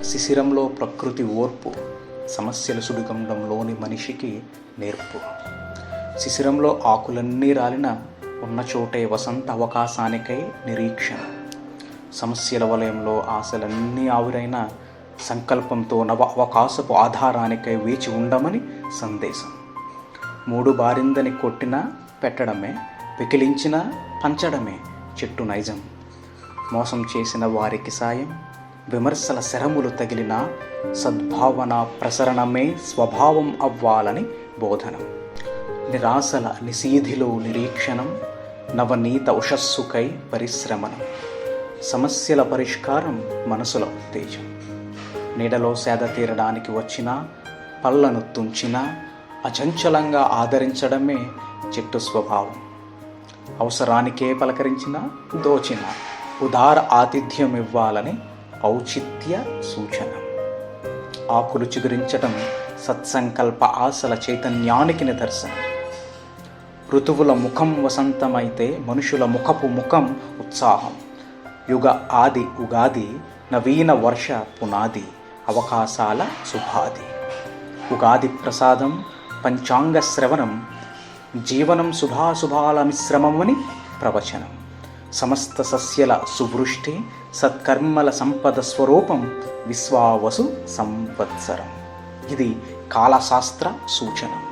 శిశిరంలో ప్రకృతి ఓర్పు సమస్యలు సుడిగండంలోని మనిషికి నేర్పు. శిశిరంలో ఆకులన్నీ రాలిన ఉన్న చోటే వసంత అవకాశానికై నిరీక్షణ. సమస్యల వలయంలో ఆశలన్నీ ఆవిరైన సంకల్పంతో నవ అవకాశపు ఆధారానికై వేచి ఉండమని సందేశం. మూడు బారిందని కొట్టినా పెట్టడమే పికిలించినా పంచడమే చెట్టు నైజం. మోసం చేసిన వారికి సాయం విమర్శల శరములు తగిలిన సద్భావన ప్రసరణమే స్వభావం అవ్వాలని బోధనం. నిరాశల నిశీధిలో నిరీక్షణం నవనీత ఉషస్సుకై పరిశ్రమణం సమస్యల పరిష్కారం మనసుల ఉత్తేజం నీడలో సేద తీరడానికి వచ్చిన పళ్ళను తుంచిన అచంచలంగా ఆదరించడమే చెట్టు స్వభావం. అవసరానికే పలకరించిన దోచిన ఉదార ఆతిథ్యం ఇవ్వాలని ఔచిత్య సూచన. ఆకులు చిగురించటం సత్సంకల్ప ఆశల చైతన్యానికి నిదర్శనం. ఋతువుల ముఖం వసంతమైతే మనుషుల ముఖపు ముఖం ఉత్సాహం. యుగ ఆది ఉగాది నవీన వర్ష పునాది అవకాశాల శుభాది ఉగాది ప్రసాదం పంచాంగ శ్రవణం జీవనం శుభాశుభాల మిశ్రమమని ప్రవచనం. సమస్త సస్యల సువృష్టి సత్కర్మల సంపద స్వరూపం విశ్వావసు సంవత్సరం. ఇది కాలశాస్త్ర సూచనం.